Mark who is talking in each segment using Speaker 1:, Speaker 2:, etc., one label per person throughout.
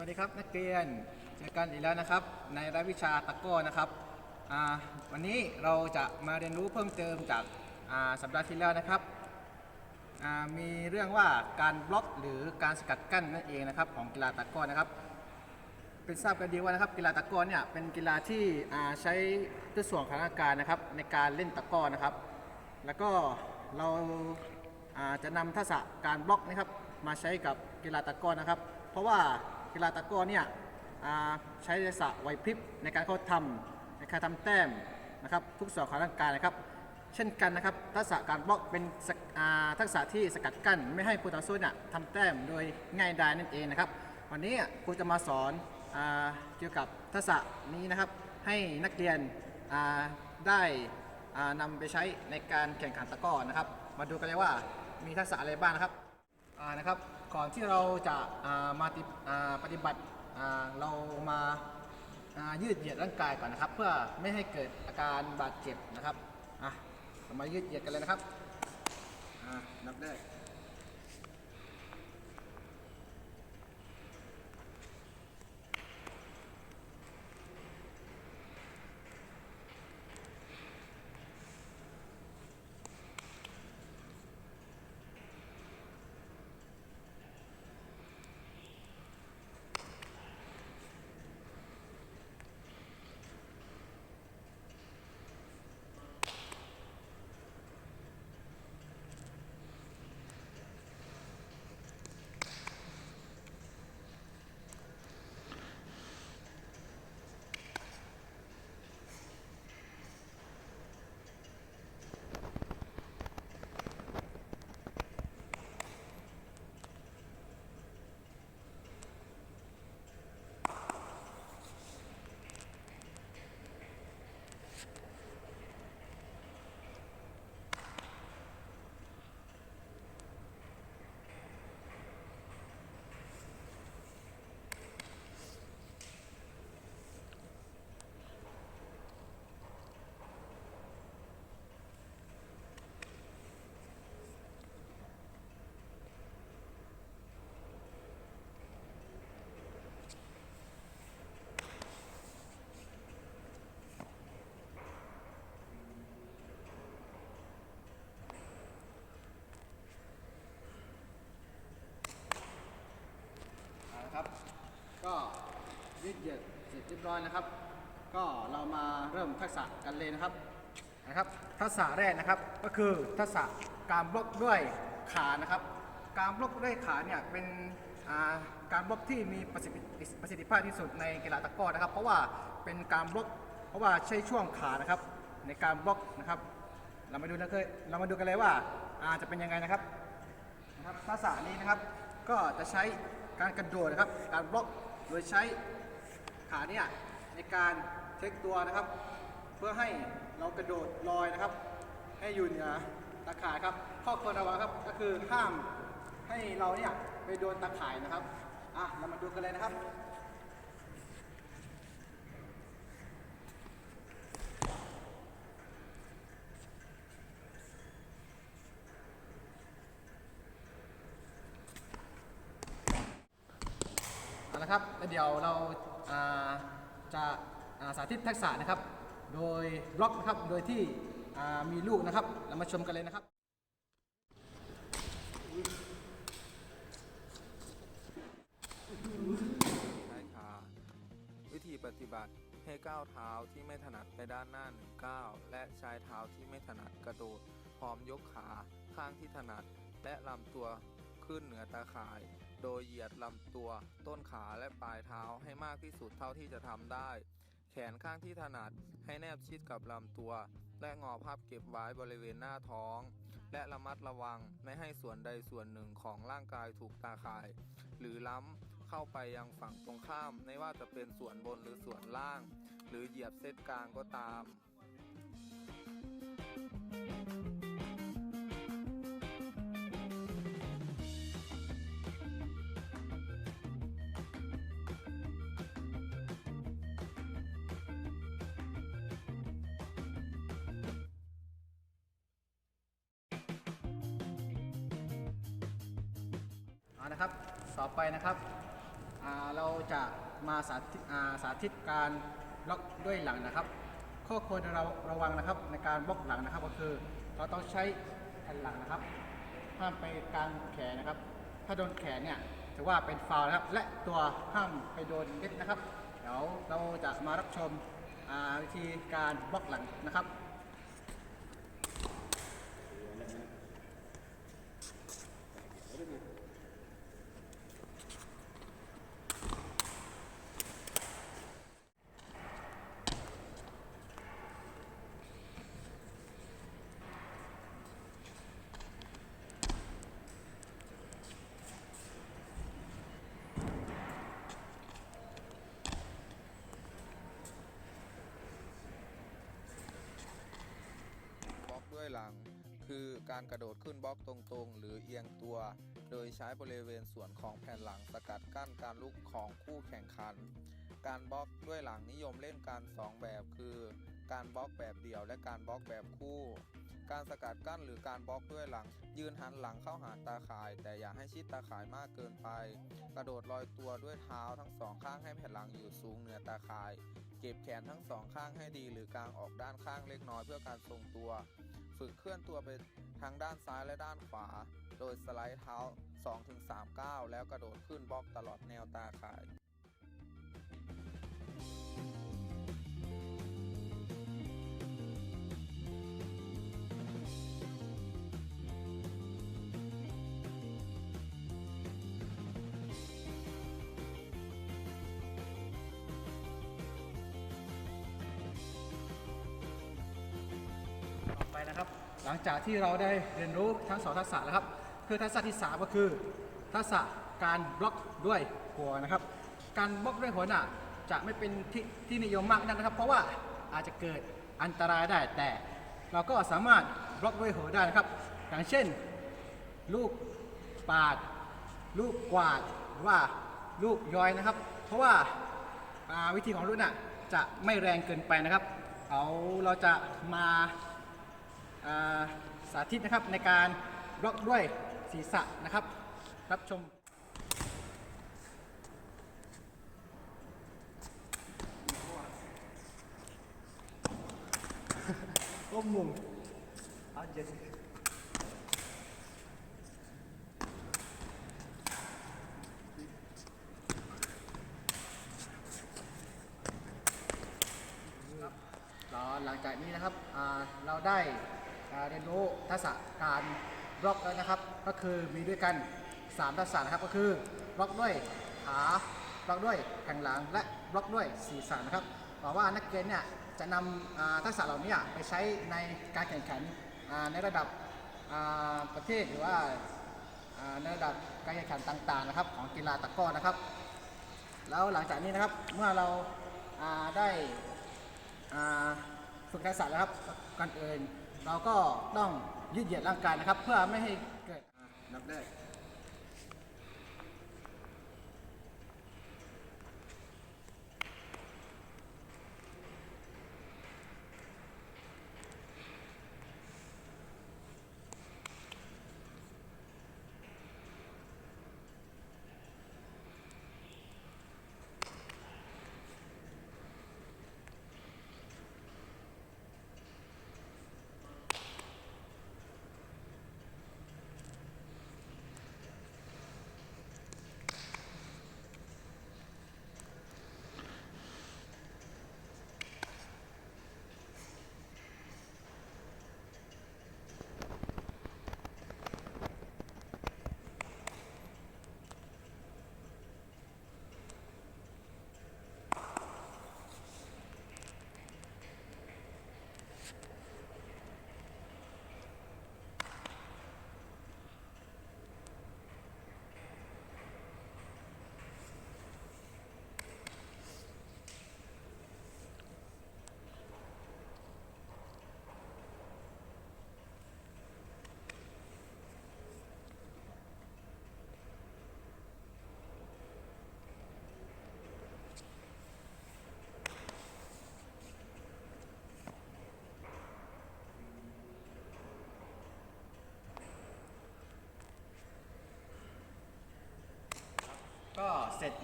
Speaker 1: วัสดีครับนักเรียนเจอกันอีกแล้วนะครับ ในรายวิชาตะก้อนะครับวันนี้เราจะมาเรียนรู้เพิ่มเติมจากาสัปดาห์ที่แล้วนะครับมีเรื่องว่าการบล็อกหรือการสกัดกั้นนั่นเองนะครับของกีฬาตะก้อนะครับ เป็นทราบกันดีว่านะครับกีฬาตะก้อเนี่ยเป็นกีฬาที่ใช้ทุกส่วนของร่างกายนะครับในการเล่นตะก้อนะครับ แล้วก็เราาจะนำทักษะการบล็อกนะครับมาใช้กับกีฬาตะก้อนะครับ เพราะว่า กีฬาตะกร้อเนี่ยใช้ทักษะไหวพริบในการเข้าทำในการทำแต้มนะครับทุกส่วนของร่างกายนะครับ เช่นกันนะครับทักษะการบล็อกเป็นทักษะที่สกัดกั้นไม่ให้ผู้ต่อสู้เนี่ยทำแต้มโดยง่ายดายนั่นเองนะครับ วันนี้ครูจะมาสอนเกี่ยวกับทักษะนี้นะครับให้นักเรียนได้อ่านำไปใช้ในการแข่งขันตะก้อนะครับ มาดูกันเลยว่ามีทักษะอะไรบ้างนะครับนะครับ ก่อนที่เราจะมาปฏิบัติเรามายืดเหยียดร่างกายก่อนนะครับ เพื่อไม่ให้เกิดอาการบาดเจ็บนะครับอะเรามายืดเหยียดกันเลยนะครับอ่านับได้ เอาละครับ ก็ยื ดเหยียดเสร็จเรียบร้อยนะครับ ก็เรามาเริ่มทักษะกันเลยนะครับนะครับ ทักษะแรกนะครับก็คือทักษะการบล็อกด้วยขานะครับ การบล็อกด้วยขาเนี่ยเป็นการบล็อกที่มีประสิทธิประสิทธิภาพที่สุดในกีฬาตะกร้อนะครับ เพราะว่าเป็นการบล็อก เพราะว่าใช้ช่วงขานะครับ ในการบล็อกนะครับ เรามาดูนะเคยเรามาดูกันเลยว่าอ่าจะเป็นยังไงนะครับนะครับทักษะนี้นะครับก็จะใช้การกระโดดนะครับ การบล็อกโดยใช้ ขาเนี่ยในการเช็คตัวนะครับ เพื่อให้เรากระโดดลอยนะครับ ให้อยู่เหนือตะข่ายครับ ข้อควรระวังครับก็คือห้ามให้เราเนี่ยไปโดนตะข่ายนะครับอะเรามาดูกันเลยนะครับเอาละครับแล้วเดี๋ยวเรา จะาสาธิตทักษะนะครับ โดยบล็อกนะครับ โดยที่มีลูกนะครับ เรามาชมกันเลยนะครับ
Speaker 2: ใช้ขาวิธีปฏิบัติให้ก้าวเท้าที่ไม่ถนัดไปด้านหน้าหนึ่งก้าวและใช้เท้าที่ไม่ถนัดกระโดดพร้อมยกขาข้างที่ถนัด และลำตัวขึ้นเหนือตาข่าย โดยเหยียดลำตัว ต้นขาและปลายเท้าให้มากที่สุดเท่าที่จะทำได้ แขนข้างที่ถนัดให้แนบชิดกับลำตัว และงอพับเก็บไว้บริเวณหน้าท้อง และระมัดระวังไม่ให้ส่วนใดส่วนหนึ่งของร่างกายถูกตาข่าย หรือล้ำเข้าไปยังฝั่งตรงข้ามไม่ว่าจะเป็นส่วนบนหรือส่วนล่าง หรือเหยียบเส้นกลางก็ตาม
Speaker 1: เอานะครับ ต่อไปนะครับเราจะมาสาธิตอ่าสาธิตการล็อกด้วยหลังนะครับ ข้อควรเราระวังนะครับในการบล็อกหลังนะครับ ก็คือเราต้องใช้แผ่นหลังนะครับห้ามไปกลางแขนนะครับ ถ้าโดนแขนเนี่ยถือว่าเป็นฟาวนะครับ และตัวห้ามไปโดนเม็ดนะครับ เดี๋ยวเราจะมารับชมวิธีการบล็อกหลังนะครับ
Speaker 2: บล็อกด้วยหลัง คือ การกระโดดขึ้นบล็อกตรงๆ หรือเอียงตัว โดยใช้บริเวณส่วนของแผ่นหลังสกัดกั้นการลุกของคู่แข่งขัน การบล็อกด้วยหลังนิยมเล่นกันสองแบบคือ การบล็อกแบบเดี่ยวและการบล็อกแบบคู่ การสกัดกั้นหรือการบล็อกด้วยหลัง ยืนหันหลังเข้าหาตาข่าย แต่อย่าให้ชิดตาข่ายมากเกินไป กระโดดลอยตัวด้วยเท้าทั้งสองข้างให้แผ่นหลังอยู่สูงเหนือตาข่าย เก็บแขนทั้งสองข้างให้ดี หรือกางออกด้านข้างเล็กน้อยเพื่อการทรงตัว ฝึกเคลื่อนตัวไปทางด้านซ้ายและด้านขวา โดยสไลด์เท้า 2-3ก้าวแล้วกระโดดขึ้นบล็อกตลอดแนวตาข่าย
Speaker 1: หลังจากที่เราได้เรียนรู้ทั้งสองทักษะแล้วครับ คือทักษะที่ 3 ก็คือทักษะการบล็อกด้วยหัวนะครับ การบล็อกด้วยหัวน่ะจะไม่เป็นที่ที่นิยมมากนักนะครับ เพราะว่าอาจจะเกิดอันตรายได้แต่ เราก็สามารถบล็อกด้วยหัวได้นะครับ อย่างเช่น ลูกปาด ลูกกวาดหรือว่าลูกย้อยนะครับ เพราะว่าาวิธีของลูกน่ะจะไม่แรงเกินไปนะครับ เอาเราจะมา สาธิตนะครับในการบล็อกด้วยศีรษะนะครับ รับชมก้มมุมเอาเจ็ดแล้วหลังจากนี้นะครับอ่าเราได้อ่าเรียนรู้ทัารบล็อกแล้วนะครับ ก็คือมีด้วยกัน3ทักษะนะครับก็คือบล็อกด้วยขาบล็อกด้วยแข้งหลังและบล็อกด้วยศีรษะนะครับหวังว่านักเรียนเนี่ยจะนำทักษะเหล่านี้ไปใช้ในการแข่งขันในระดับประเทศหรือว่าในระดับการแข่งขันต่างๆนะครับ ของกีฬาตะก้อนะครับ แล้วหลังจากนี้นะครับเมื่อเราได้ฝึกทักษะแล้วครับก่อนอื่นเราก็ต้อง ยืดเหยียดร่างกายนะครับ เพื่อไม่ให้เกิดนับแรก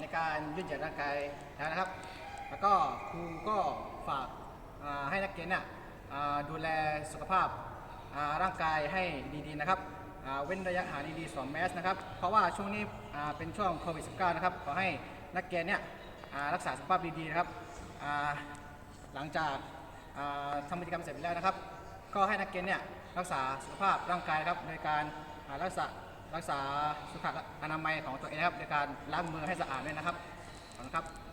Speaker 1: ในการยืดหยียดร่างกายนะครับ แล้วก็ครูก็ฝากให้นักเรียนเนี่ยอ่าดูแลสุขภาพร่างกายให้ดีๆนะครับเว้นระยะห่างดีๆสวมแมสนะครับ เพราะว่าช่วงนี้เป็นช่วงโควิด -19 นะครับ ขอให้นักเรียนเนี่ยรักษาสุขภาพดีๆนะครับ หลังจากทำกิจกรรมเสร็จแล้วนะครับ ก็ให้นักเรียนเนี่ยรักษาสุขภาพร่างกายครับโดยการอ่ารักษา รักษาสุขอนามัยของตัวเองนะครับโดยการล้างมือให้สะอาดด้วยนะครับขอบคุณครับ